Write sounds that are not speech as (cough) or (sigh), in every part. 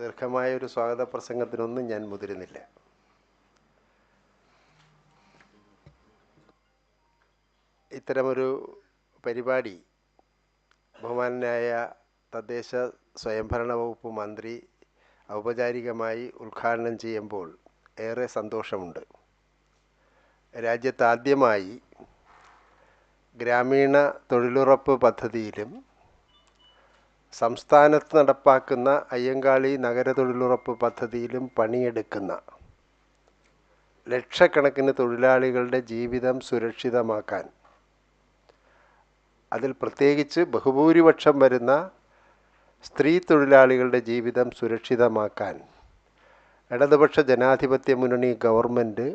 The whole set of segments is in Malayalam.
ദീർഘമായ ഒരു സ്വാഗത പ്രസംഗത്തിനൊന്നും ഞാൻ മുതിരുന്നില്ല. ഇത്തരമൊരു പരിപാടി ബഹുമാനായ തദ്ദേശ സ്വയംഭരണ വകുപ്പ് മന്ത്രി ഔപചാരികമായി ഉദ്ഘാടനം ചെയ്യുമ്പോൾ ഏറെ സന്തോഷമുണ്ട്. രാജ്യത്താദ്യമായി ഗ്രാമീണ തൊഴിലുറപ്പ് പദ്ധതിയിലും സംസ്ഥാനത്ത് നടപ്പാക്കുന്ന അയ്യങ്കാളി നഗര തൊഴിലുറപ്പ് പദ്ധതിയിലും പണിയെടുക്കുന്ന ലക്ഷക്കണക്കിന് തൊഴിലാളികളുടെ ജീവിതം സുരക്ഷിതമാക്കാൻ. അതിൽ പ്രത്യേകിച്ച് ബഹുഭൂരിപക്ഷം വരുന്ന സ്ത്രീ തൊഴിലാളികളുടെ ജീവിതം സുരക്ഷിതമാക്കാൻ. ഇടതുപക്ഷ ജനാധിപത്യ മുന്നണി ഗവൺമെന്റ്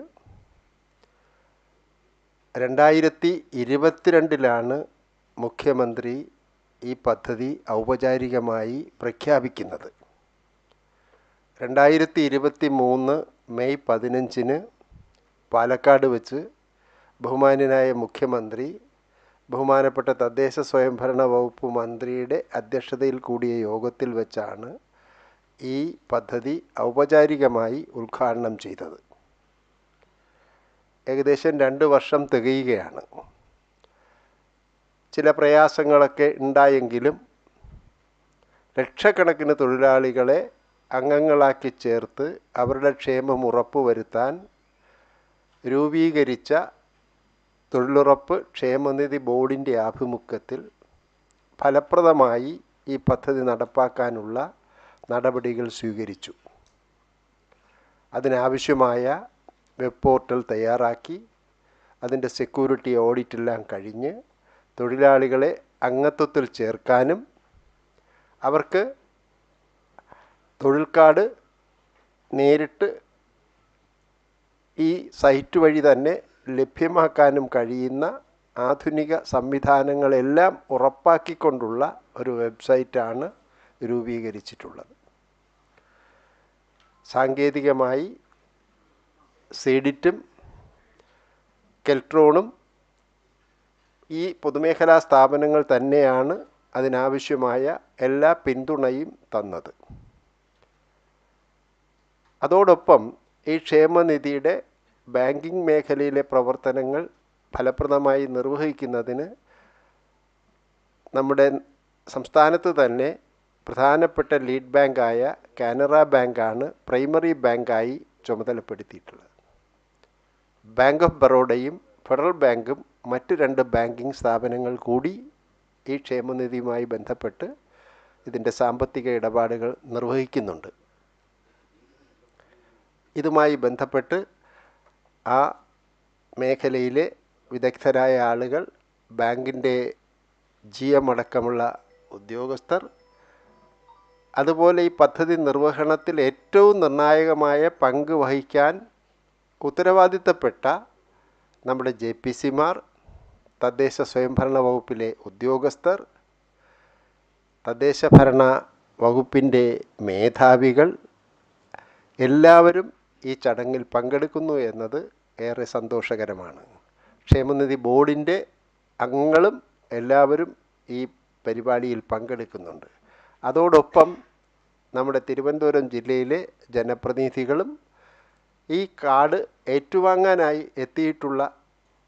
രണ്ടായിരത്തി ഇരുപത്തിരണ്ടിലാണ് മുഖ്യമന്ത്രി ഈ പദ്ധതി ഔപചാരികമായി പ്രഖ്യാപിക്കുന്നത്. രണ്ടായിരത്തി ഇരുപത്തി മൂന്ന് മെയ് പതിനഞ്ചിന് പാലക്കാട് വെച്ച് ബഹുമാന്യനായ മുഖ്യമന്ത്രി ബഹുമാനപ്പെട്ട തദ്ദേശ സ്വയംഭരണ വകുപ്പ് മന്ത്രിയുടെ അധ്യക്ഷതയിൽ കൂടിയ യോഗത്തിൽ വെച്ചാണ് ഈ പദ്ധതി ഔപചാരികമായി ഉദ്ഘാടനം ചെയ്തത്. ഏകദേശം രണ്ട് വർഷം തികയുകയാണ്. ചില പ്രയാസങ്ങളൊക്കെ ഉണ്ടായെങ്കിലും ലക്ഷക്കണക്കിന് തൊഴിലാളികളെ അംഗങ്ങളാക്കി ചേർത്ത് അവരുടെ ക്ഷേമം ഉറപ്പുവരുത്താൻ രൂപീകരിച്ച തൊഴിലുറപ്പ് ക്ഷേമനിധി ബോർഡിന്റെ ആഭിമുഖ്യത്തിൽ ഫലപ്രദമായി ഈ പദ്ധതി നടപ്പാക്കാനുള്ള നടപടികൾ സ്വീകരിച്ചു. അതിനാവശ്യമായ വെബ് പോർട്ടൽ തയ്യാറാക്കി അതിന്റെ സെക്യൂരിറ്റി ഓഡിറ്റെല്ലാം കഴിഞ്ഞ് തൊഴിലാളികളെ അംഗത്വത്തിൽ ചേർക്കാനും അവർക്ക് തൊഴിൽ കാർഡ് നേരിട്ട് ഈ സൈറ്റ് വഴി തന്നെ ലഭ്യമാക്കാനും കഴിയുന്ന ആധുനിക സംവിധാനങ്ങളെല്ലാം ഉറപ്പാക്കിക്കൊണ്ടുള്ള ഒരു വെബ്സൈറ്റാണ് രൂപീകരിച്ചിട്ടുള്ളത്. സാങ്കേതികമായി സീഡിറ്റും കെൽട്രോണും ഈ പൊതുമേഖലാ സ്ഥാപനങ്ങൾ തന്നെയാണ് അതിനാവശ്യമായ എല്ലാ പിന്തുണയും തന്നത്. അതോടൊപ്പം ഈ ക്ഷേമനിധിയുടെ ബാങ്കിംഗ് മേഖലയിലെ പ്രവർത്തനങ്ങൾ ഫലപ്രദമായി നിർവഹിക്കുന്നതിന് നമ്മുടെ സംസ്ഥാനത്ത് തന്നെ പ്രധാനപ്പെട്ട ലീഡ് ബാങ്കായ കാനറ ബാങ്കാണ് പ്രൈമറി ബാങ്കായി ചുമതലപ്പെടുത്തിയിട്ടുള്ളത്. ബാങ്ക് ഓഫ് ബറോഡയും ഫെഡറൽ ബാങ്കും മറ്റ് രണ്ട് ബാങ്കിംഗ് സ്ഥാപനങ്ങൾ കൂടി ഈ ക്ഷേമനിധിയുമായി ബന്ധപ്പെട്ട് ഇതിന്റെ സാമ്പത്തിക ഇടപാടുകൾ നിർവഹിക്കുന്നുണ്ട്. ഇതുമായി ബന്ധപ്പെട്ട് ആ മേഖലയിലെ വിദഗ്ധരായ ആളുകൾ ബാങ്കിന്റെ ജി എം അടക്കമുള്ള ഉദ്യോഗസ്ഥർ അതുപോലെ ഈ പദ്ധതി നിർവഹണത്തിൽ ഏറ്റവും നിർണായകമായ പങ്ക് വഹിക്കാൻ ഉത്തരവാദിത്തപ്പെട്ട നമ്മുടെ ജെ പി സിമാർ തദ്ദേശ സ്വയംഭരണ വകുപ്പിലെ ഉദ്യോഗസ്ഥർ തദ്ദേശ ഭരണ വകുപ്പിന്റെ മേധാവികൾ എല്ലാവരും ഈ ചടങ്ങിൽ പങ്കെടുക്കുന്നു എന്നത് ഏറെ സന്തോഷകരമാണ്. ക്ഷേമനിധി ബോർഡിന്റെ അംഗങ്ങളും എല്ലാവരും ഈ പരിപാടിയിൽ പങ്കെടുക്കുന്നുണ്ട്. അതോടൊപ്പം നമ്മുടെ തിരുവനന്തപുരം ജില്ലയിലെ ജനപ്രതിനിധികളും ഈ കാർഡ് ഏറ്റുവാങ്ങാനായി എത്തിയിട്ടുള്ള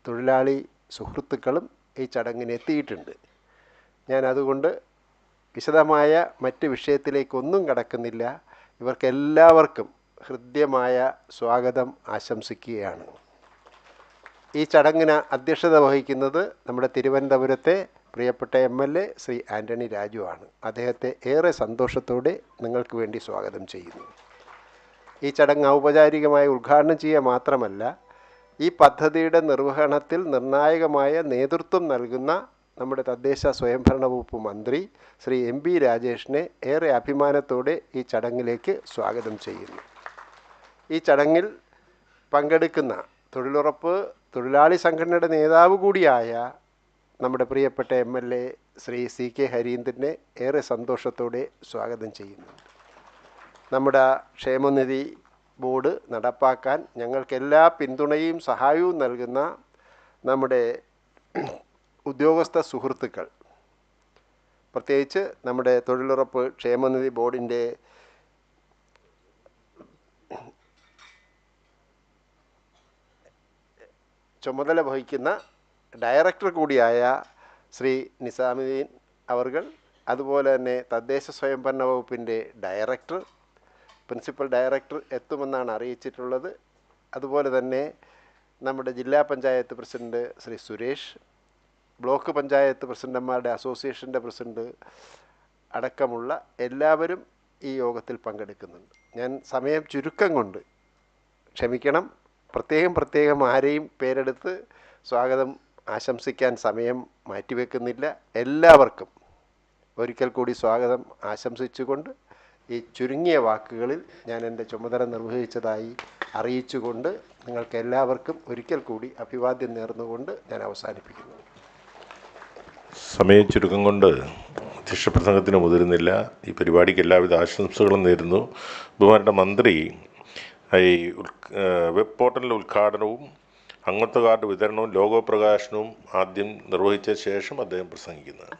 തൊഴിലാളി സുഹൃത്തുക്കളും ഈ ചടങ്ങിന് എത്തിയിട്ടുണ്ട്. ഞാൻ അതുകൊണ്ട് വിശദമായ മറ്റ് വിഷയത്തിലേക്കൊന്നും കടക്കുന്നില്ല. ഇവർക്കെല്ലാവർക്കും ഹൃദ്യമായ സ്വാഗതം ആശംസിക്കുകയാണ്. ഈ ചടങ്ങിന് അധ്യക്ഷത വഹിക്കുന്നത് നമ്മുടെ തിരുവനന്തപുരത്തെ പ്രിയപ്പെട്ട M L A Shri Antony രാജുവാണ് അദ്ദേഹത്തെ ഏറെ സന്തോഷത്തോടെ നിങ്ങൾക്ക് വേണ്ടി സ്വാഗതം ചെയ്യുന്നു. ഈ ചടങ്ങ് ഔപചാരികമായി ഉദ്ഘാടനം ചെയ്യുക മാത്രമല്ല ഈ പദ്ധതിയുടെ നിർവഹണത്തിൽ നിർണായകമായ നേതൃത്വം നൽകുന്ന നമ്മുടെ തദ്ദേശ സ്വയംഭരണ വകുപ്പ് മന്ത്രി ശ്രീ എം പി രാജേഷിനെ ഏറെ അഭിമാനത്തോടെ ഈ ചടങ്ങിലേക്ക് സ്വാഗതം ചെയ്യുന്നു. ഈ ചടങ്ങിൽ പങ്കെടുക്കുന്ന തൊഴിലുറപ്പ് തൊഴിലാളി സംഘടനയുടെ നേതാവ് കൂടിയായ നമ്മുടെ പ്രിയപ്പെട്ട M L A Shri C K ഹരീന്ദ്രനെ ഏറെ സന്തോഷത്തോടെ സ്വാഗതം ചെയ്യുന്നു. നമ്മുടെ ക്ഷേമനിധി ബോർഡ് നടപ്പാക്കാൻ ഞങ്ങൾക്കെല്ലാ പിന്തുണയും സഹായവും നൽകുന്ന നമ്മുടെ ഉദ്യോഗസ്ഥ സുഹൃത്തുക്കൾ. പ്രത്യേകിച്ച് നമ്മുടെ തൊഴിലുറപ്പ് ക്ഷേമനിധി ബോർഡിന്റെ ചുമതല വഹിക്കുന്ന ഡയറക്ടർ കൂടിയായ ശ്രീ നിസാമുദ്ദീൻ അവർകൾ അതുപോലെ തന്നെ തദ്ദേശ സ്വയംഭരണ വകുപ്പിന്റെ ഡയറക്ടർ പ്രിൻസിപ്പൽ ഡയറക്ടർ എത്തുമെന്നാണ് അറിയിച്ചിട്ടുള്ളത്. അതുപോലെ തന്നെ നമ്മുടെ ജില്ലാ പഞ്ചായത്ത് പ്രസിഡന്റ് ശ്രീ സുരേഷ് ബ്ലോക്ക് പഞ്ചായത്ത് പ്രസിഡന്റുമാരുടെ അസോസിയേഷന്റെ പ്രസിഡന്റ് അടക്കമുള്ള എല്ലാവരും ഈ യോഗത്തിൽ പങ്കെടുക്കുന്നുണ്ട്. ഞാൻ സമയം ചുരുക്കം കൊണ്ട് ക്ഷമിക്കണം. പ്രത്യേകം പ്രത്യേകം ആരെയും പേരെടുത്ത് സ്വാഗതം ആശംസിക്കാൻ സമയം മാറ്റിവെക്കുന്നില്ല. എല്ലാവർക്കും ഒരിക്കൽ കൂടി സ്വാഗതം ആശംസിച്ചുകൊണ്ട് ഈ ചുരുങ്ങിയ വാക്കുകളിൽ ഞാൻ എന്റെ ചുമതല നിർവഹിച്ചതായി അറിയിച്ചുകൊണ്ട് നിങ്ങൾക്ക് എല്ലാവർക്കും ഒരിക്കൽ കൂടി അഭിവാദ്യം നേർന്നുകൊണ്ട് ഞാൻ അവസാനിപ്പിക്കുന്നു. സമയ ചുരുക്കം കൊണ്ട് അധ്യക്ഷ പ്രസംഗത്തിന് മുതിരുന്നില്ല. ഈ പരിപാടിക്ക് എല്ലാവിധ ആശംസകളും നേരുന്നു. ബഹുമാനപ്പെട്ട മന്ത്രി ഈ വെബ് പോർട്ടലിന്റെ ഉദ്ഘാടനവും അംഗത്വ കാർഡ് വിതരണവും ലോഗോ പ്രകാശനവും ആദ്യം നിർവഹിച്ച ശേഷം അദ്ദേഹം പ്രസംഗിക്കുന്നത്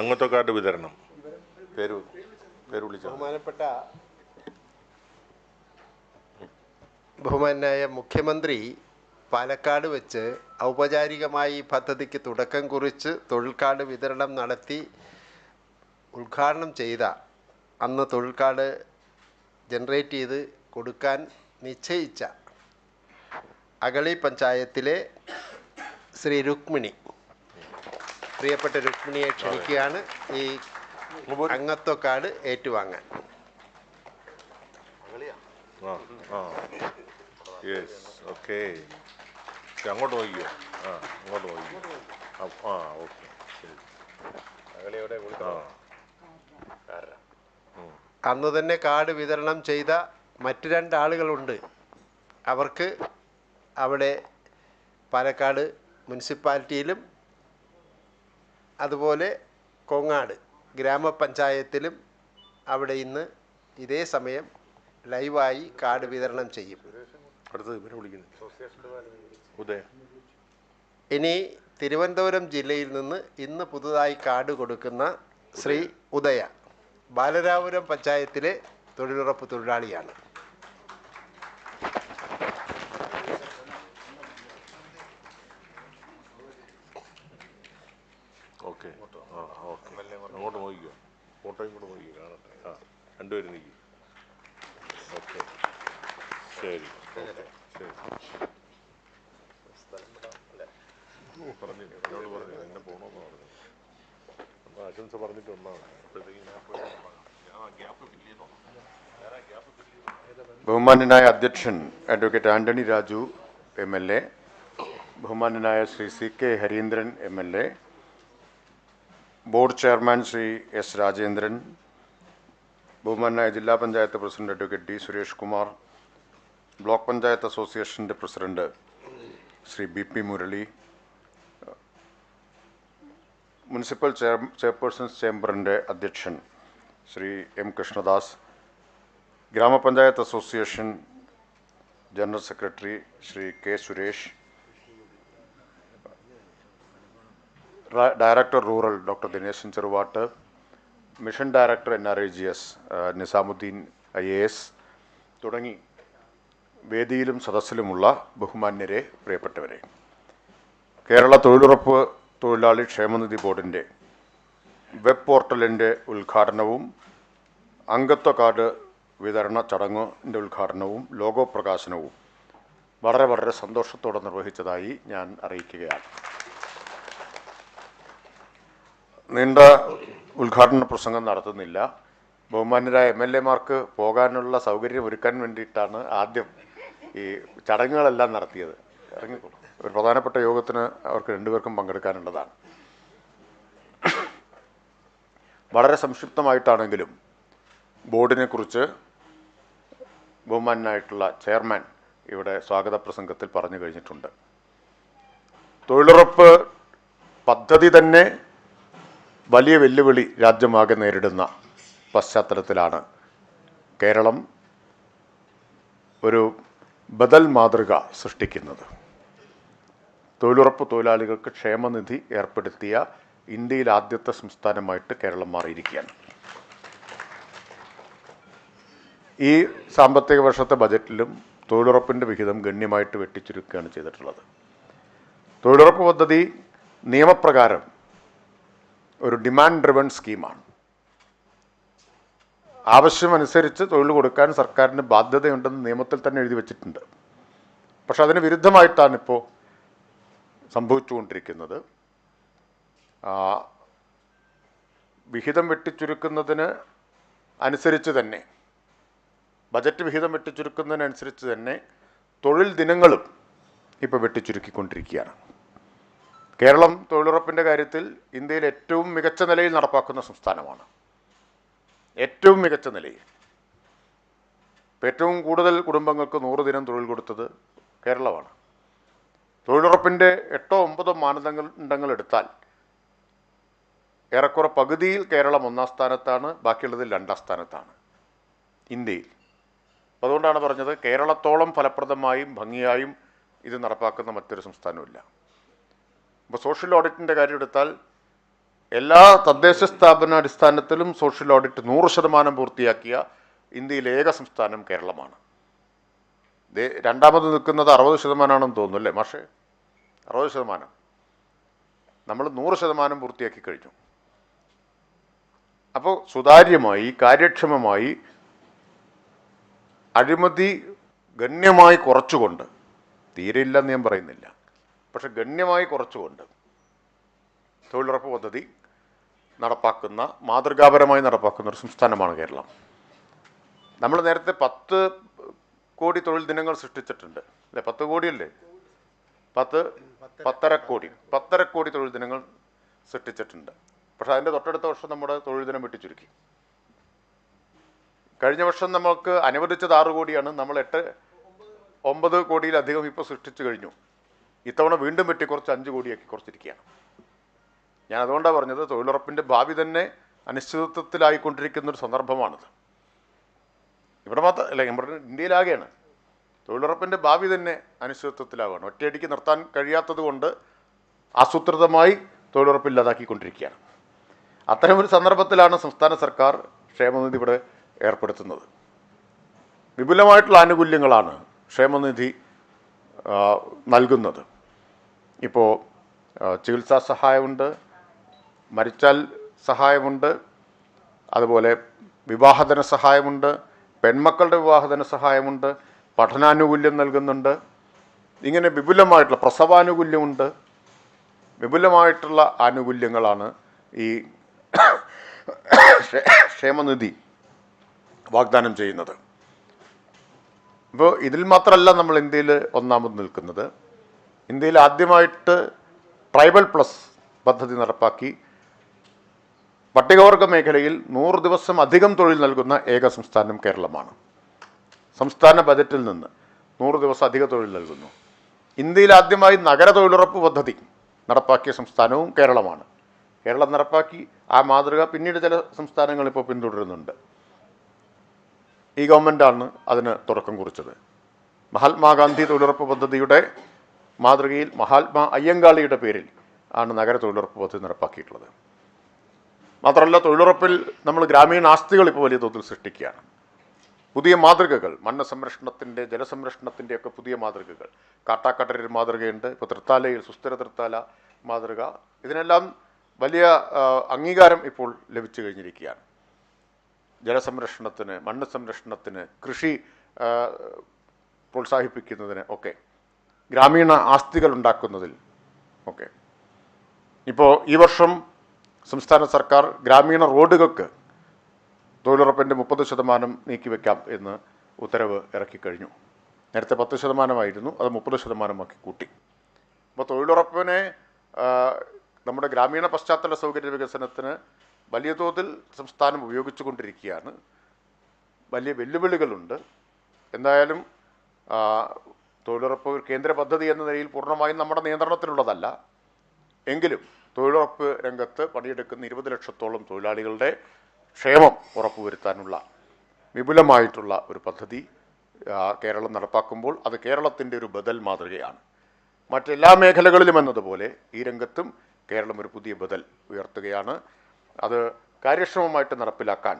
അംഗത്വ കാർഡ് വിതരണം. പേര് ബഹുമാനപ്പെട്ട ബഹുമാനായ മുഖ്യമന്ത്രി പാലക്കാട് വെച്ച് ഔപചാരികമായി പദ്ധതിക്ക് തുടക്കം കുറിച്ച് തൊഴിൽ കാർഡ് വിതരണം നടത്തി ഉദ്ഘാടനം ചെയ്ത അന്ന് തൊഴിൽ കാർഡ് ജനറേറ്റ് ചെയ്ത് കൊടുക്കാൻ നിശ്ചയിച്ച അഗളി പഞ്ചായത്തിലെ ശ്രീ രുക്മിണി പ്രിയപ്പെട്ട രുക്മിണിയെ ക്ഷണിക്കുകയാണ്. ഈ അംഗത്വ കാർഡ് ഏറ്റുവാങ്ങാൻ. ആ ആ. യെസ് ഓക്കെ അങ്ങോട്ട് നോക്കിയോ ആ അങ്ങോട്ട് നോക്കിയോ ആ, ഓക്കെ ശരി. അന്ന് തന്നെ കാർഡ് വിതരണം ചെയ്ത മറ്റു രണ്ടാളുകളുണ്ട് അവർക്ക് അവിടെ പാലക്കാട് മുനിസിപ്പാലിറ്റിയിലും അതുപോലെ കൊങ്ങാട് ഗ്രാമപഞ്ചായത്തിലും അവിടെ ഇന്ന് ഇതേ സമയം ലൈവായി കാർഡ് വിതരണം ചെയ്യും. ഇനി തിരുവനന്തപുരം ജില്ലയിൽ നിന്ന് ഇന്ന് പുതുതായി കാർഡ് കൊടുക്കുന്ന ശ്രീ ഉദയ. ബാലരാപുരം പഞ്ചായത്തിലെ തൊഴിലുറപ്പ് തൊഴിലാളിയാണ് ഓക്കെ ആ ഓക്കെ അങ്ങോട്ട് നോക്കിക്കോ ഫോട്ടോയും കൂടെ നോക്കി കാണട്ടെ. ആ രണ്ടുപേരും നീക്കി. ഓക്കെ. ശരി. ഓക്കെ. ശരി. ഓ, പറഞ്ഞു എന്നോട് പറഞ്ഞു എന്നെ പോകണമെന്ന് പറഞ്ഞു അപ്പോൾ ആശംസ പറഞ്ഞിട്ട് ഒന്നാണ് അപ്പോഴത്തേക്ക് ഞാൻ ബഹുമാന്യനായ അധ്യക്ഷൻ advocate Antony Raju M L A ബഹുമാന്യനായ Shri C K Harindran M L A board chairman Shri S Rajendran ബഹുമാനായ ജില്ലാ panchayat president advocate D Suresh Kumar block panchayat അസോസിയേഷന്റെ president Shri B P Murali municipal chair chairpersons ചേംബറിന്റെ അധ്യക്ഷൻ ശ്രീ എം കൃഷ്ണദാസ് ഗ്രാമപഞ്ചായത്ത് association general secretary Shri K Suresh director rural doctor Dineshan Cheruvattu mission director N R I G S Nizamuddin I A S തുടങ്ങി വേദിയിലും സദസ്സിലുമുള്ള ബഹുമാന്യരെ പ്രിയപ്പെട്ടവരെ. കേരള തൊഴിലുറപ്പ് തൊഴിലാളി ക്ഷേമനിധി ബോർഡിന്റെ വെബ് പോർട്ടലിന്റെ ഉദ്ഘാടനവും അംഗത്വ കാർഡ് വിതരണ ചടങ്ങിന്റെ ഉദ്ഘാടനവും ലോഗോ പ്രകാശനവും വളരെ വളരെ സന്തോഷത്തോടെ നിർവഹിച്ചതായി ഞാൻ അറിയിക്കുകയാണ്. നീണ്ട ഉദ്ഘാടന പ്രസംഗം നടത്തുന്നില്ല. ബഹുമാന്യരായ എം എൽ എമാർക്ക് പോകാനുള്ള സൗകര്യം ഒരുക്കാൻ വേണ്ടിയിട്ടാണ് ആദ്യം ഈ ചടങ്ങുകളെല്ലാം നടത്തിയത്. ഇറങ്ങിക്കോളൂ ഒരു പ്രധാനപ്പെട്ട യോഗത്തിന് അവർക്ക് രണ്ടുപേർക്കും പങ്കെടുക്കാനുള്ളതാണ്. വളരെ സംക്ഷിപ്തമായിട്ടാണെങ്കിലും ബോർഡിനെ കുറിച്ച് ബഹുമാനായിട്ടുള്ള ചെയർമാൻ ഇവിടെ സ്വാഗത പ്രസംഗത്തിൽ പറഞ്ഞു കഴിഞ്ഞിട്ടുണ്ട്. തൊഴിലുറപ്പ് പദ്ധതി തന്നെ വലിയ വെല്ലുവിളി രാജ്യമാകെ നേരിടുന്ന പശ്ചാത്തലത്തിലാണ്. കേരളം ഒരു ബദൽ മാതൃക സൃഷ്ടിക്കുന്നത്. തൊഴിലുറപ്പ് തൊഴിലാളികൾക്ക് ക്ഷേമനിധി ഏർപ്പെടുത്തിയ ഇന്ത്യയിൽ ആദ്യത്തെ സംസ്ഥാനമായിട്ട് കേരളം മാറിയിരിക്കുകയാണ്. ഈ സാമ്പത്തിക വർഷത്തെ ബജറ്റിലും തൊഴിലുറപ്പിന്റെ വിഹിതം ഗണ്യമായിട്ട് വെട്ടിച്ചുരുക്കുകയാണ് ചെയ്തിട്ടുള്ളത്. തൊഴിലുറപ്പ് പദ്ധതി നിയമപ്രകാരം ഒരു ഡിമാൻഡ് ഡ്രിവൺ സ്കീമാണ് ആവശ്യമനുസരിച്ച് തൊഴിൽ കൊടുക്കാൻ സർക്കാരിന് ബാധ്യതയുണ്ടെന്ന് നിയമത്തിൽ തന്നെ എഴുതി വച്ചിട്ടുണ്ട്. പക്ഷെ അതിന് വിരുദ്ധമായിട്ടാണ് ഇപ്പോൾ സംഭവിച്ചുകൊണ്ടിരിക്കുന്നത്. വിഹിതം വെട്ടിച്ചുരുക്കുന്നതിന് അനുസരിച്ച് തന്നെ ബജറ്റ് വിഹിതം വെട്ടിച്ചുരുക്കുന്നതിനനുസരിച്ച് തന്നെ തൊഴിൽ ദിനങ്ങളും ഇപ്പോൾ വെട്ടിച്ചുരുക്കിക്കൊണ്ടിരിക്കുകയാണ്. കേരളം തൊഴിലുറപ്പിന്റെ കാര്യത്തിൽ ഇന്ത്യയിൽ ഏറ്റവും മികച്ച നിലയിൽ നടപ്പാക്കുന്ന സംസ്ഥാനമാണ്. ഏറ്റവും മികച്ച നിലയിൽ. ഏറ്റവും കൂടുതൽ കുടുംബങ്ങൾക്ക് നൂറ് ദിനം തൊഴിൽ കൊടുത്തത് കേരളമാണ്. തൊഴിലുറപ്പിന്റെ എട്ടോ ഒമ്പതോ മാനദണ്ഡങ്ങൾ എടുത്താൽ ഏറെക്കുറെ പകുതിയിൽ കേരളം ഒന്നാം സ്ഥാനത്താണ് ബാക്കിയുള്ളതിൽ രണ്ടാം സ്ഥാനത്താണ്. ഇന്ത്യയിൽ. അതുകൊണ്ടാണ് പറഞ്ഞത് കേരളത്തോളം ഫലപ്രദമായും ഭംഗിയായും ഇത് നടപ്പാക്കുന്ന മറ്റൊരു സംസ്ഥാനവുമില്ല. ഇപ്പോൾ സോഷ്യൽ ഓഡിറ്റിന്റെ കാര്യം എടുത്താൽ എല്ലാ തദ്ദേശ സ്ഥാപന അടിസ്ഥാനത്തിലും സോഷ്യൽ ഓഡിറ്റ് നൂറ് ശതമാനം പൂർത്തിയാക്കിയ ഇന്ത്യയിലെ ഏക സംസ്ഥാനം കേരളമാണ്. രണ്ടാമത് നിൽക്കുന്നത് അറുപത് ശതമാനമാണെന്ന് തോന്നുന്നു അല്ലേ മാഷേ? അറുപത് ശതമാനം. നമ്മൾ നൂറ് ശതമാനം പൂർത്തിയാക്കി കഴിഞ്ഞു. അപ്പോൾ സുതാര്യമായി കാര്യക്ഷമമായി അഴിമതി ഗണ്യമായി കുറച്ചുകൊണ്ട് തീരെ ഞാൻ പറയുന്നില്ല. പക്ഷെ ഗണ്യമായി കുറച്ചുകൊണ്ട് തൊഴിലുറപ്പ് പദ്ധതി നടപ്പാക്കുന്ന മാതൃകാപരമായി നടപ്പാക്കുന്ന ഒരു സംസ്ഥാനമാണ് കേരളം. നമ്മൾ നേരത്തെ പത്ത് കോടി തൊഴിൽ ദിനങ്ങൾ സൃഷ്ടിച്ചിട്ടുണ്ട്. അല്ലേ? പത്ത് കോടിയല്ലേ? പത്ത് പത്തര കോടി. പത്തര കോടി തൊഴിൽ ദിനങ്ങൾ സൃഷ്ടിച്ചിട്ടുണ്ട്. പക്ഷെ അതിന്റെ തൊട്ടടുത്ത വർഷം നമ്മുടെ തൊഴിൽ ദിനം വെട്ടിച്ചുരുക്കി. കഴിഞ്ഞ വർഷം നമുക്ക് അനുവദിച്ചത് ആറ് കോടിയാണ്. നമ്മൾ എട്ട് ഒമ്പത് കോടിയിലധികം ഇപ്പോൾ സൃഷ്ടിച്ചു കഴിഞ്ഞു. ഇത്തവണ വീണ്ടും വെട്ടി കുറച്ച് അഞ്ച് കോടിയാക്കി കുറച്ചിരിക്കുകയാണ്. ഞാൻ അതുകൊണ്ടാണ് പറഞ്ഞത് തൊഴിലുറപ്പിന്റെ ഭാവി തന്നെ അനിശ്ചിതത്വത്തിലായിക്കൊണ്ടിരിക്കുന്ന ഒരു സന്ദർഭമാണിത്. ഇവിടെ മാത്രം അല്ല പറഞ്ഞത് ഇന്ത്യയിലാകെയാണ്. തൊഴിലുറപ്പിന്റെ ഭാവി തന്നെ അനിശ്ചിതത്വത്തിലാവുകയാണ്. ഒറ്റയടിക്ക് നിർത്താൻ കഴിയാത്തത് കൊണ്ട് ആസൂത്രിതമായി തൊഴിലുറപ്പ് ഇല്ലാതാക്കിക്കൊണ്ടിരിക്കുകയാണ്. അത്തരമൊരു സന്ദർഭത്തിലാണ് സംസ്ഥാന സർക്കാർ ക്ഷേമനിധി ഇവിടെ ഏർപ്പെടുത്തുന്നത്. വിപുലമായിട്ടുള്ള ആനുകൂല്യങ്ങളാണ് ക്ഷേമനിധി നൽകുന്നത്. ഇപ്പോൾ ചികിത്സാ സഹായമുണ്ട് മരിച്ചാൽ സഹായമുണ്ട് അതുപോലെ വിവാഹധന സഹായമുണ്ട് പെൺമക്കളുടെ വിവാഹധന സഹായമുണ്ട് പഠനാനുകൂല്യം നൽകുന്നുണ്ട് ഇങ്ങനെ വിപുലമായിട്ടുള്ള പ്രസവാനുകൂല്യമുണ്ട് വിപുലമായിട്ടുള്ള ആനുകൂല്യങ്ങളാണ് ഈ ക്ഷേമനിധി വാഗ്ദാനം ചെയ്യുന്നത്. ഇപ്പോൾ ഇതിൽ മാത്രമല്ല നമ്മൾ ഇന്ത്യയിൽ ഒന്നാമത് നിൽക്കുന്നത്. ഇന്ത്യയിൽ ആദ്യമായിട്ട് ട്രൈബൽ പ്ലസ് പദ്ധതി നടപ്പാക്കി. പട്ടികവർഗ മേഖലയിൽ നൂറ് ദിവസം അധികം തൊഴിൽ നൽകുന്ന ഏക സംസ്ഥാനം കേരളമാണ്. സംസ്ഥാന ബജറ്റിൽ നിന്ന് നൂറ് ദിവസം അധിക തൊഴിൽ നൽകുന്നു. ഇന്ത്യയിൽ ആദ്യമായി നഗര തൊഴിലുറപ്പ് പദ്ധതി നടപ്പാക്കിയ സംസ്ഥാനവും കേരളമാണ്. കേരളം നടപ്പാക്കി ആ മാതൃക പിന്നീട് ചില സംസ്ഥാനങ്ങൾ ഇപ്പോൾ പിന്തുടരുന്നുണ്ട്. ഈ ഗവൺമെന്റാണ് അതിന് തുടക്കം കുറിച്ചത്. മഹാത്മാഗാന്ധി തൊഴിലുറപ്പ് പദ്ധതിയുടെ മാതൃകയിൽ മഹാത്മാ അയ്യങ്കാളിയുടെ പേരിൽ ആണ് നഗര തൊഴിലുറപ്പ് പദ്ധതി നടപ്പാക്കിയിട്ടുള്ളത്. മാത്രമല്ല തൊഴിലുറപ്പിൽ നമ്മൾ ഗ്രാമീണ ആസ്തികൾ ഇപ്പോൾ വലിയ തോതിൽ സൃഷ്ടിക്കുകയാണ്. പുതിയ മാതൃകകൾ മണ്ണ സംരക്ഷണത്തിന്റെ ജലസംരക്ഷണത്തിന്റെ ഒക്കെ പുതിയ മാതൃകകൾ. കാട്ടാക്കട്ടരിൽ മാതൃകയുണ്ട് ഇപ്പോൾ തൃത്താലയിൽ സുസ്ഥിര തൃത്താല മാതൃക. ഇതിനെല്ലാം വലിയ അംഗീകാരം ഇപ്പോൾ ലഭിച്ചു കഴിഞ്ഞിരിക്കുകയാണ്. ജലസംരക്ഷണത്തിന് മണ്ണ് സംരക്ഷണത്തിന് കൃഷി പ്രോത്സാഹിപ്പിക്കുന്നതിന് ഒക്കെ. ഗ്രാമീണ ആസ്തികൾ ഉണ്ടാക്കുന്നതിൽ. ഒക്കെ ഇപ്പോൾ ഈ വർഷം സംസ്ഥാന സർക്കാർ ഗ്രാമീണ റോഡുകൾക്ക് തൊഴിലുറപ്പിന്റെ മുപ്പത് ശതമാനം നീക്കിവെക്കാം എന്ന് ഉത്തരവ് ഇറക്കിക്കഴിഞ്ഞു നേരത്തെ പത്ത് ശതമാനമായിരുന്നു അത് മുപ്പത് ശതമാനമാക്കി കൂട്ടി. അപ്പോൾ തൊഴിലുറപ്പിനെ നമ്മുടെ ഗ്രാമീണ പശ്ചാത്തല സൗകര്യ വികസനത്തിന് വലിയ തോതിൽ സംസ്ഥാനം ഉപയോഗിച്ചുകൊണ്ടിരിക്കുകയാണ്. വലിയ വെല്ലുവിളികളുണ്ട്. എന്തായാലും തൊഴിലുറപ്പ് ഒരു കേന്ദ്ര പദ്ധതി എന്ന നിലയിൽ പൂർണമായും നമ്മുടെ നിയന്ത്രണത്തിലുള്ളതല്ല. എങ്കിലും തൊഴിലുറപ്പ് രംഗത്ത് പണിയെടുക്കുന്ന ഇരുപത് ലക്ഷത്തോളം തൊഴിലാളികളുടെ ക്ഷേമം ഉറപ്പുവരുത്താനുള്ള വിപുലമായിട്ടുള്ള ഒരു പദ്ധതി കേരളം നടപ്പാക്കുമ്പോൾ അത് കേരളത്തിന്റെ ഒരു ബദൽ മാതൃകയാണ്. മറ്റെല്ലാ മേഖലകളിലും എന്നതുപോലെ ഈ രംഗത്തും കേരളം ഒരു പുതിയ ബദൽ ഉയർത്തുകയാണ്. അത് കാര്യക്ഷമമായിട്ട് നടപ്പിലാക്കാൻ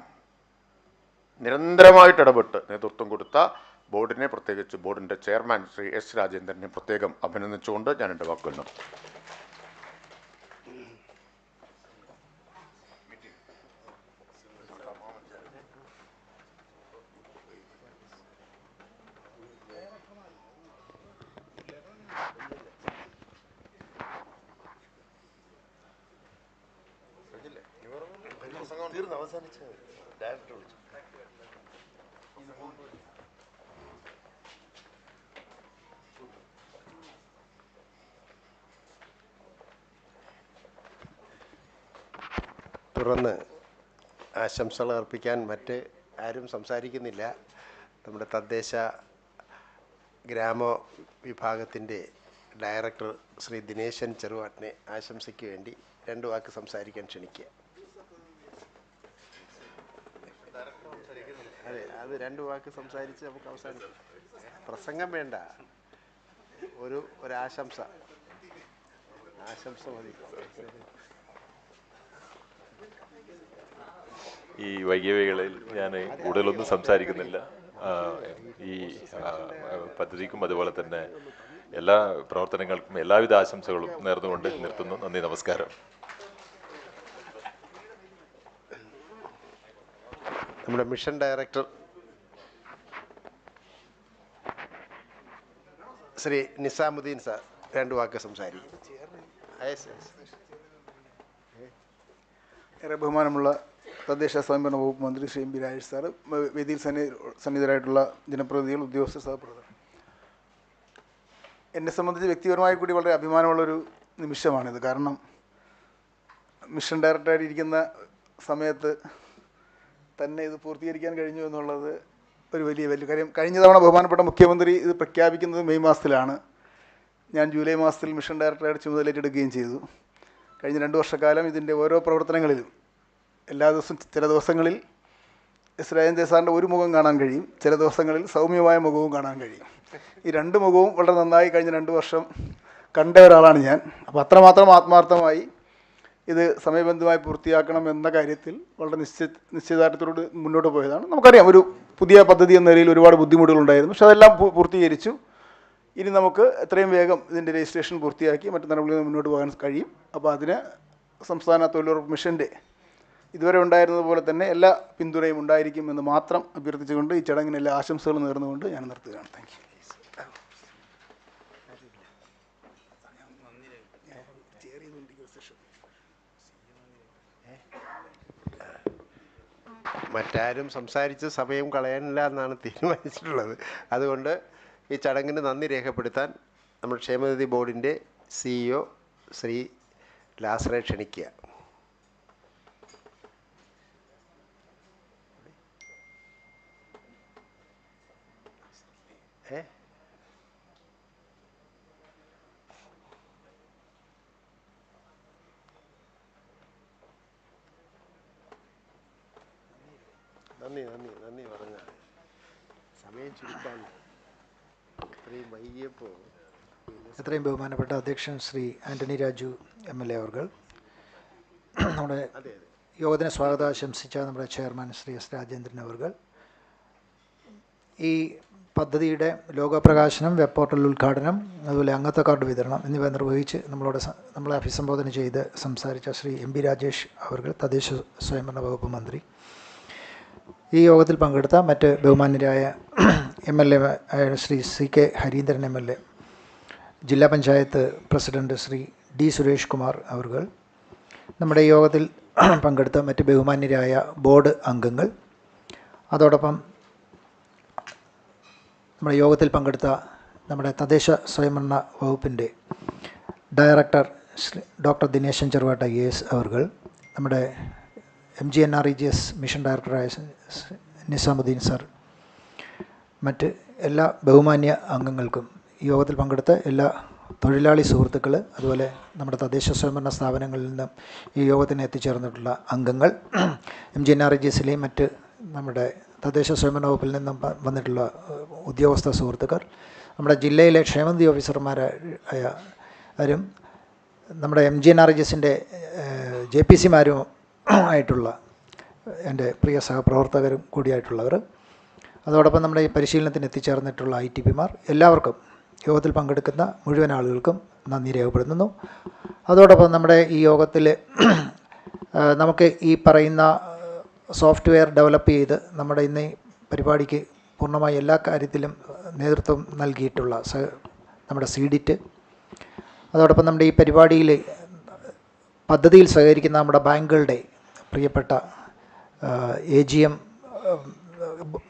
നിരന്തരമായിട്ട് ഇടപെട്ട് നേതൃത്വം കൊടുത്ത ബോർഡിനെ പ്രത്യേകിച്ച് ബോർഡിന്റെ ചെയർമാൻ ശ്രീ എസ് രാജേന്ദ്രനെ പ്രത്യേകം അഭിനന്ദിച്ചുകൊണ്ട് ഞാൻ എന്റെ വാക്കുകൾ നിർത്തുന്നു തുടർന്ന് ആശംസകൾ അർപ്പിക്കാൻ മറ്റ് ആരും സംസാരിക്കുന്നില്ല. നമ്മുടെ തദ്ദേശ ഗ്രാമ വിഭാഗത്തിന്റെ ഡയറക്ടർ ശ്രീ ദിനേശൻ ചെറുവാട്ടിനെ ആശംസയ്ക്ക് വേണ്ടി രണ്ട് വാക്ക് സംസാരിക്കാൻ ക്ഷണിക്കുക. അതെ അത് രണ്ട് വാക്ക് സംസാരിച്ച് നമുക്ക് അവസാനിക്കാം. പ്രസംഗം വേണ്ട. ഒരു ഒരാശംസ. ആശംസ മതി. ഈ വൈകിയവകളിൽ ഞാൻ കൂടുതലൊന്നും സംസാരിക്കുന്നില്ല. ഈ പദ്ധതിക്കും അതുപോലെ തന്നെ എല്ലാ പ്രവർത്തനങ്ങൾക്കും എല്ലാവിധ ആശംസകളും നേർന്നുകൊണ്ട് നിർത്തുന്നു. നന്ദി നമസ്കാരം. നമ്മുടെ mission director Shri Nizamuddin sir രണ്ട് വാക്ക് സംസാരിക്കും. ഏറെ ബഹുമാനമുള്ള തദ്ദേശ സ്വയംഭരണ വകുപ്പ് മന്ത്രി Shri M P Rajesh sir വേദിയിൽ സന്നി സന്നിധരായിട്ടുള്ള ജനപ്രതിനിധികൾ ഉദ്യോഗസ്ഥ സഹപ്രവർത്തകർ. എന്നെ സംബന്ധിച്ച് വ്യക്തിപരമായി കൂടി വളരെ അഭിമാനമുള്ളൊരു നിമിഷമാണിത്. കാരണം മിഷൻ ഡയറക്ടറായിട്ട് ഇരിക്കുന്ന സമയത്ത് തന്നെ ഇത് പൂർത്തീകരിക്കാൻ കഴിഞ്ഞു എന്നുള്ളത് ഒരു വലിയ വലിയ കാര്യം കഴിഞ്ഞ തവണ ബഹുമാനപ്പെട്ട മുഖ്യമന്ത്രി ഇത് പ്രഖ്യാപിക്കുന്നത് മെയ് മാസത്തിലാണ്. ഞാൻ ജൂലൈ മാസത്തിൽ മിഷൻ ഡയറക്ടറായിട്ട് ചുമതലയേറ്റെടുക്കുകയും ചെയ്തു. കഴിഞ്ഞ രണ്ട് വർഷക്കാലം ഇതിന്റെ ഓരോ പ്രവർത്തനങ്ങളിലും എല്ലാ ദിവസവും ചില ദിവസങ്ങളിൽ ഇസ്രായേൽ രാജേന്ദ്ര ഒരു മുഖം കാണാൻ കഴിയും. ചില ദിവസങ്ങളിൽ സൗമ്യമായ മുഖവും കാണാൻ കഴിയും. ഈ രണ്ട് മുഖവും വളരെ നന്നായി കഴിഞ്ഞ രണ്ട് വർഷം കണ്ട ഒരാളാണ് ഞാൻ. അപ്പോൾ അത്രമാത്രം ആത്മാർത്ഥമായി ഇത് സമയബന്ധമായി പൂർത്തിയാക്കണം എന്ന കാര്യത്തിൽ വളരെ നിശ്ചിത നിശ്ചയദാർഢ്യത്തോട് മുന്നോട്ട് പോയതാണ്. നമുക്കറിയാം ഒരു പുതിയ പദ്ധതി എന്ന നിലയിൽ ഒരുപാട് ബുദ്ധിമുട്ടുകളുണ്ടായിരുന്നു. പക്ഷെ അതെല്ലാം പൂർത്തീകരിച്ചു. ഇനി നമുക്ക് എത്രയും വേഗം ഇതിന്റെ രജിസ്ട്രേഷൻ പൂർത്തിയാക്കി മറ്റു നടപടികൾ മുന്നോട്ട് പോകാൻ കഴിയും. അപ്പോൾ അതിന് സംസ്ഥാന തൊഴിലുറപ്പ് മിഷന്റെ ഇതുവരെ ഉണ്ടായിരുന്നതുപോലെ തന്നെ എല്ലാ പിന്തുണയും ഉണ്ടായിരിക്കും എന്ന് മാത്രം അഭ്യർത്ഥിച്ചുകൊണ്ട് ഈ ചടങ്ങിന് എല്ലാ ആശംസകളും നേർന്നുകൊണ്ട് ഞാൻ നിർത്തുകയാണ്. താങ്ക് യു മറ്റാരും സംസാരിച്ച് സമയം കളയാനില്ല എന്നാണ് തീരുമാനിച്ചിട്ടുള്ളത്. അതുകൊണ്ട് ഈ ചടങ്ങിന് നന്ദി രേഖപ്പെടുത്താൻ നമ്മൾ ക്ഷേമനിധി ബോർഡിന്റെ സിഇഒ ശ്രീ ലാസറെ ക്ഷണിക്കുക ഏ നന്ദി നന്ദി നന്ദി പറഞ്ഞ സമയം ചുരുക്കാൻ ഇത്രയും വൈകിയപ്പോൾ ബഹുമാനപ്പെട്ട അധ്യക്ഷൻ Shri Antony Raju M L A അവർ നമ്മുടെ യോഗത്തിനെ സ്വാഗതം ആശംസിച്ച നമ്മുടെ ചെയർമാൻ ശ്രീ എസ് രാജേന്ദ്രൻ അവർ ഈ പദ്ധതിയുടെ ലോകപ്രകാശനം വെബ് പോർട്ടൽ ഉദ്ഘാടനം അതുപോലെ അംഗത്വ കാർഡ് വിതരണം എന്നിവ നിർവഹിച്ച് നമ്മളോട് നമ്മളെ അഭിസംബോധന ചെയ്ത് സംസാരിച്ച ശ്രീ എം പി രാജേഷ് അവർ തദ്ദേശ സ്വയംഭരണ വകുപ്പ് മന്ത്രി. ഈ യോഗത്തിൽ പങ്കെടുത്ത മറ്റ് ബഹുമാന്യരായ M L A Shri C K Harindran M L A ജില്ലാ പഞ്ചായത്ത് പ്രസിഡന്റ് ശ്രീ ഡി സുരേഷ് കുമാർ അവർകൾ നമ്മുടെ യോഗത്തിൽ (clears throat) പങ്കെടുത്ത മറ്റ് ബഹുമാന്യരായ ബോർഡ് അംഗങ്ങൾ അതോടൊപ്പം നമ്മുടെ യോഗത്തിൽ പങ്കെടുത്ത നമ്മുടെ തദ്ദേശ സ്വയംഭരണ വകുപ്പിന്റെ ഡയറക്ടർ ശ്രീ ഡോക്ടർ ദിനേശൻ ചെറുവാട്ട ഐ എസ് അവർകൾ നമ്മുടെ M G N R E G S mission ഡയറക്ടറായ നിസാമുദ്ദീൻ സർ മറ്റ് എല്ലാ ബഹുമാന്യ അംഗങ്ങൾക്കും യോഗത്തിൽ പങ്കെടുത്ത എല്ലാ തൊഴിലാളി സുഹൃത്തുക്കൾ അതുപോലെ നമ്മുടെ തദ്ദേശ സ്വയംഭരണ സ്ഥാപനങ്ങളിൽ നിന്നും ഈ യോഗത്തിന് എത്തിച്ചേർന്നിട്ടുള്ള അംഗങ്ങൾ M G N R G എസിലെയും മറ്റ് നമ്മുടെ തദ്ദേശ സ്വയംഭരണ വകുപ്പിൽ നിന്നും വന്നിട്ടുള്ള ഉദ്യോഗസ്ഥ സുഹൃത്തുക്കൾ നമ്മുടെ ജില്ലയിലെ ക്ഷേമനിധി ഓഫീസർമാരായ ആരും നമ്മുടെ M G N R G എസിന്റെ ജെ പി സിമാരും ആയിട്ടുള്ള എന്റെ പ്രിയ സഹപ്രവർത്തകരും കൂടിയായിട്ടുള്ളവർ അതോടൊപ്പം നമ്മുടെ ഈ പരിശീലനത്തിന് എത്തിച്ചേർന്നിട്ടുള്ള ഐ ടി പിമാർ എല്ലാവർക്കും യോഗത്തിൽ പങ്കെടുക്കുന്ന മുഴുവൻ ആളുകൾക്കും നന്ദി രേഖപ്പെടുത്തുന്നു. അതോടൊപ്പം നമ്മുടെ ഈ യോഗത്തിൽ നമുക്ക് ഈ പറയുന്ന സോഫ്റ്റ്വെയർ ഡെവലപ്പ് ചെയ്ത് നമ്മുടെ ഇന്ന് പരിപാടിക്ക് പൂർണമായി എല്ലാ കാര്യത്തിലും നേതൃത്വം നൽകിയിട്ടുള്ള നമ്മുടെ സീഡിറ്റ്. അതോടൊപ്പം നമ്മുടെ ഈ പരിപാടിയിൽ പദ്ധതിയിൽ സഹകരിക്കുന്ന നമ്മുടെ ബാങ്കുകളുടെ പ്രിയപ്പെട്ട A G M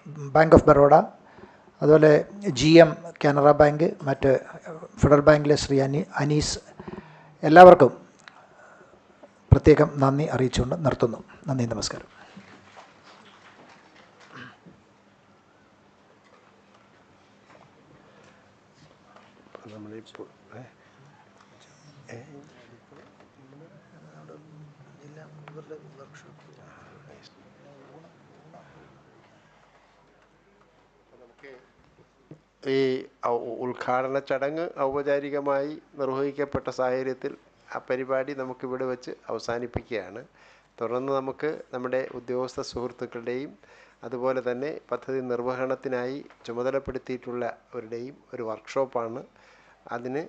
bank of Baroda അതുപോലെ ജി എം കാനറ ബാങ്ക് മറ്റ് ഫെഡറൽ ബാങ്കിലെ ശ്രീ അനി അനീസ് എല്ലാവർക്കും പ്രത്യേകം നന്ദി അറിയിച്ചുകൊണ്ട് നിർത്തുന്നു. നന്ദി നമസ്കാരം. നമ്മളിപ്പോൾ ഈ ഔ- ഉദ്ഘാടന ചടങ്ങ് ഔപചാരികമായി നിർവഹിക്കപ്പെട്ട സാഹചര്യത്തിൽ ആ പരിപാടി നമുക്കിവിടെ വെച്ച് അവസാനിപ്പിക്കുകയാണ്. തുടർന്ന് നമുക്ക് നമ്മുടെ ഉദ്യോഗസ്ഥ സുഹൃത്തുക്കളുടെയും അതുപോലെ തന്നെ പദ്ധതി നിർവഹണത്തിനായി ചുമതലപ്പെടുത്തിയിട്ടുള്ളവരുടെയും ഒരു വർക്ക്ഷോപ്പാണ് അതിന്